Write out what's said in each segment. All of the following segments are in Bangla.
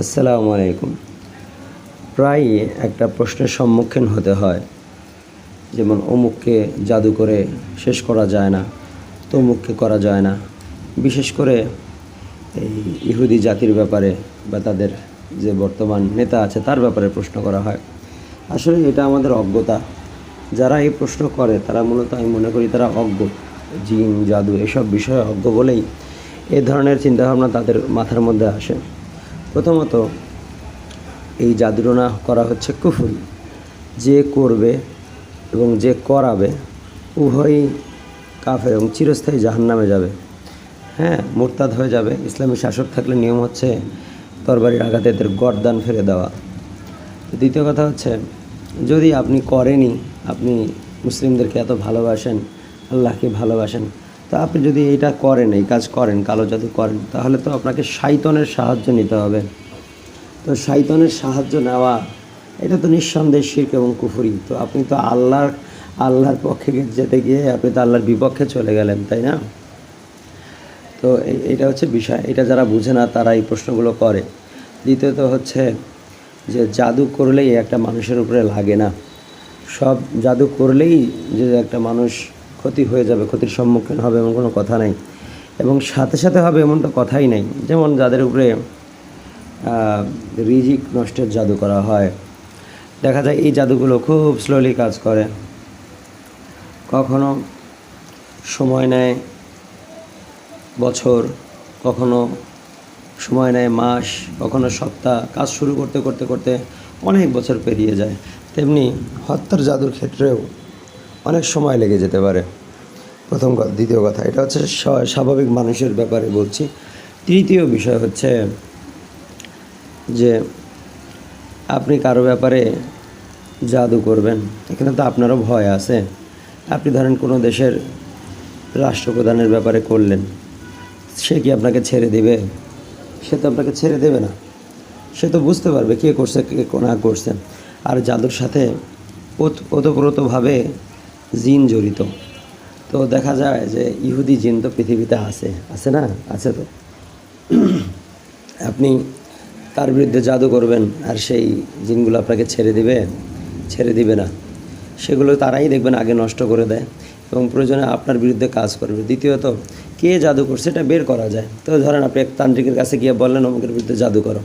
আসসালামু আলাইকুম। প্রায়ই একটা প্রশ্নের সম্মুখীন হতে হয়, যেমন অমুককে জাদু করে শেষ করা যায় না, তমুককে করা যায় না। বিশেষ করে এই ইহুদি জাতির ব্যাপারে বা তাদের যে বর্তমান নেতা আছে, তার ব্যাপারে প্রশ্ন করা হয়। আসলে এটা আমাদের অজ্ঞতা। যারা এই প্রশ্ন করে, তারা মূলত আমি মনে করি তারা অজ্ঞ। জিন, জাদু, এসব বিষয়ে অজ্ঞ বলেই এ ধরনের চিন্তাভাবনা তাদের মাথার মধ্যে আসে। প্রথমত, এই জাদুরনা করা হচ্ছে কুফুরি। যে করবে এবং যে করাবে, উভয়ই কাফের এবং চিরস্থায়ী জাহান্নামে যাবে। হ্যাঁ মোরতাদ হয়ে যাবে। ইসলামী শাসক থাকলে নিয়ম হচ্ছে তরবারির আঘাতে এদের গরদান ফেলে দেওয়া। দ্বিতীয় কথা হচ্ছে, যদি আপনি করেনই, আপনি মুসলিমদেরকে এত ভালোবাসেন, আল্লাহকে ভালোবাসেন তা আপনি যদি এইটা করেন, এই কাজ করেন, কালো জাদু করেন, তাহলে তো আপনাকে শাইতনের সাহায্য নিতে হবে। তো শাইতনের সাহায্য নেওয়া, এটা তো নিঃসন্দেহে শির্ক এবং কুফুরি। তো আপনি তো আল্লাহর আল্লাহর পক্ষে যেতে গিয়ে আপনি তো আল্লাহর বিপক্ষে চলে গেলেন, তাই না? তো এটা হচ্ছে বিষয়। এটা যারা বুঝে না, তারা এই প্রশ্নগুলো করে। দ্বিতীয়ত হচ্ছে যে জাদু করলেই একটা মানুষের উপরে লাগে না। সব জাদু করলেই যে একটা মানুষ ক্ষতি হয়ে যাবে, ক্ষতির সম্মুখীন হবে এমন কোনো কথা নাই। এবং সাথে সাথে হবে এমন তো কথাই নেই। যেমন যাদের উপরে রিজিক নষ্টের জাদু করা হয়। দেখা যায় এই জাদুগুলো খুব স্লোলি কাজ করে। কখনো সময় নেয় বছর, কখনো সময় নেয় মাস, কখনো সপ্তাহ। কাজ শুরু করতে করতে করতে অনেক বছর পেরিয়ে যায়। তেমনি হত্যার জাদুর ক্ষেত্রেও অনেক সময় লেগে যেতে পারে। প্রথম কথা, দ্বিতীয় কথা, এটা হচ্ছে স্বা- স্বাভাবিক মানুষের ব্যাপারে বলছি। তৃতীয় বিষয় হচ্ছে যে আপনি কারও ব্যাপারে জাদু করবেন, এখানে তো আপনারও ভয় আছে। আপনি ধরেন কোনো দেশের রাষ্ট্রপ্রধানের ব্যাপারে করলেন, সে কি আপনাকে ছেড়ে দিবে? সে তো আপনাকে ছেড়ে দেবে না। সে তো বুঝতে পারবে কে করছে, কে না করছে। আর জাদুর সাথে ওত- ওতপ্রোতভাবে জিন জড়িত। তো দেখা যায় যে ইহুদি জিন তো পৃথিবীতে আছে আছে না? আছে তো। আপনি তার বিরুদ্ধে জাদু করবেন আর সেই জিনগুলো আপনাকে ছেড়ে দিবে ছেড়ে দিবে না। সেগুলো তারাই দেখবেন আগে নষ্ট করে দেয় এবং প্রয়োজনে আপনার বিরুদ্ধে কাজ করবে। দ্বিতীয়ত, কে জাদু করছে এটা বের করা যায়। তো ধরেন আপনি এক তান্ত্রিকের কাছে গিয়ে বললেন, অমুকের বিরুদ্ধে জাদু করো।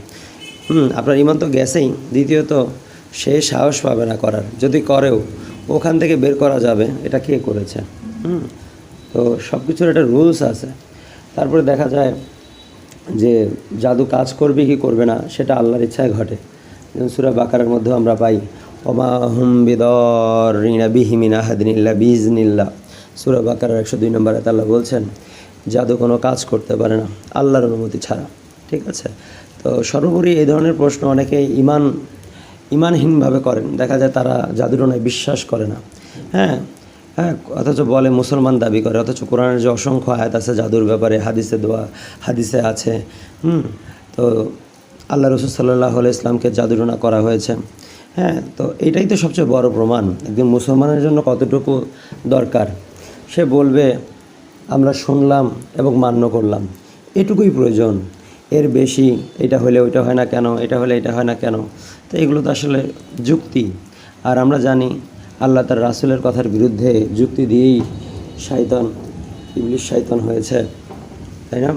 হুম, আপনার ইমান তো গেছেই। দ্বিতীয়ত, সে সাহস পাবে না করার। যদি করেও ওখান থেকে বের করা যাবে। এটা কে করেছে? হুম। তো সব কিছুর একটা রুলস আছে। তারপরে দেখা যায় যে জাদু কাজ করবে কি করবে না, সেটা আল্লাহর ইচ্ছায় ঘটে। যেমন সুরা বাকারের মধ্যেও আমরা পাই, ওমা হুম বিদর রিনা বিহিমিনা হাদিনিল্লা বিজনিল্লা সুরা বাকারের একশো দুই নম্বরে আল্লাহ বলছেন, জাদু কোনো কাজ করতে পারে না, আল্লাহর অনুমতি ছাড়া। ঠিক আছে? তো সর্বোপরি এই ধরনের প্রশ্ন অনেকে ইমান ইমানহীনভাবে করেন। দেখা যায় তারা জাদুরনায় বিশ্বাস করে না। হ্যাঁ হ্যাঁ অথচ বলে মুসলমান দাবি করে, অথচ কোরআনের যে অসংখ্য আয়াত আছে জাদুর ব্যাপারে, হাদিসে দোয়া, হাদিসে আছে, হুম, তো আল্লাহ রসুল সাল্লাহ ইসলামকে জাদুরনা করা হয়েছে। হ্যাঁ তো এটাই তো সবচেয়ে বড় প্রমাণ। একজন মুসলমানের জন্য কতটুকু দরকার? সে বলবে, আমরা শুনলাম এবং মান্য করলাম। এটুকুই প্রয়োজন। এর বেশি এটা হলে ওইটা হয় না কেন, এটা হলে এটা হয় না কেন? তো এগুলো তো আসলে যুক্তি। আর আমরা জানি আল্লাহ তার রাসুলের কথার বিরুদ্ধে যুক্তি দিয়েই শায়তান ইবলিশ শায়তান হয়েছে। তাই না?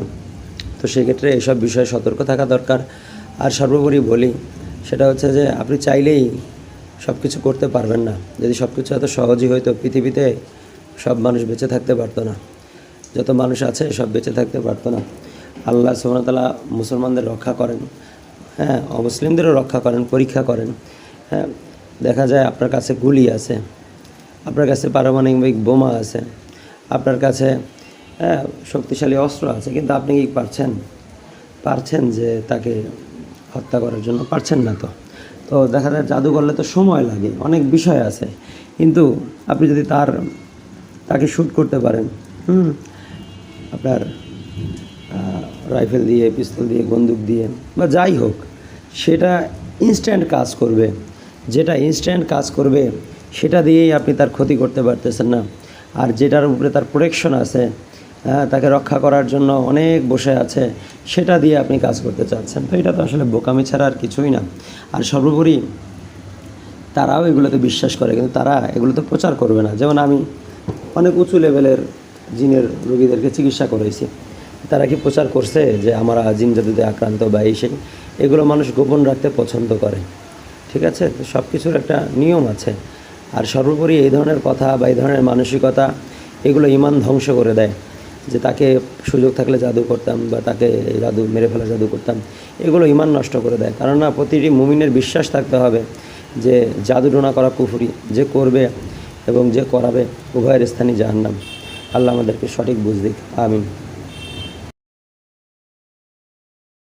তো সেক্ষেত্রে এসব বিষয়ে সতর্ক থাকা দরকার। আর সর্বোপরি বলি, সেটা হচ্ছে যে আপনি চাইলেই সব কিছু করতে পারবেন না। যদি সব কিছু এত সহজই হয়তো পৃথিবীতে সব মানুষ বেঁচে থাকতে পারতো না। যত মানুষ আছে সব বেঁচে থাকতে পারতো না। আল্লাহ সুবহানাহু মুসলমানদের রক্ষা করেন। হ্যাঁ অমুসলিমদেরও রক্ষা করেন, পরীক্ষা করেন। হ্যাঁ দেখা যায় আপনার কাছে গুলি আছে, আপনার কাছে পারমাণবিক বোমা আছে, আপনার কাছে হ্যাঁ শক্তিশালী অস্ত্র আছে, কিন্তু আপনি কি পারছেন? পারছেন যে তাকে হত্যা করার জন্য? পারছেন না তো। তো দেখা যায় জাদু করলে তো সময় লাগে, অনেক বিষয় আছে। কিন্তু আপনি যদি তার, তাকে শ্যুট করতে পারেন, হুম, আপনার রাইফেল দিয়ে, পিস্তল দিয়ে, বন্দুক দিয়ে, বা যাই হোক, সেটা ইনস্ট্যান্ট কাজ করবে। যেটা ইনস্ট্যান্ট কাজ করবে, সেটা দিয়েই আপনি তার ক্ষতি করতে পারতেছেন না। আর যেটার উপরে তার প্রোটেকশন আছে হ্যাঁ তাকে রক্ষা করার জন্য অনেক বসে আছে, সেটা দিয়ে আপনি কাজ করতে চাচ্ছেন। তো এটা তো আসলে বোকামি ছাড়া আর কিছুই না। আর সর্বোপরি তারাও এগুলোতে বিশ্বাস করে, কিন্তু তারা এগুলোতে প্রচার করবে না। যেমন আমি অনেক উঁচু লেভেলের জিনের রোগীদেরকে চিকিৎসা করেছি তারা কি প্রচার করছে যে আমরা জিন জাদুতে আক্রান্ত বা এই সেই? এগুলো মানুষ গোপন রাখতে পছন্দ করে। ঠিক আছে? তো সব কিছুর একটা নিয়ম আছে। আর সর্বোপরি এই ধরনের কথা বা এই ধরনের মানসিকতা, এগুলো ইমান ধ্বংস করে দেয়। যে তাকে সুযোগ থাকলে জাদু করতাম বা তাকে জাদু, মেরে ফেলা জাদু করতাম, এগুলো ইমান নষ্ট করে দেয়। কারণ না প্রতিটি মুমিনের বিশ্বাস থাকতে হবে যে জাদু টোনা করা কুফুরি, যে করবে এবং যে করাবে উভয়ের স্থানই জাহান্নাম। আল্লাহ আমাদেরকে সঠিক বুঝ দিক। আমিন।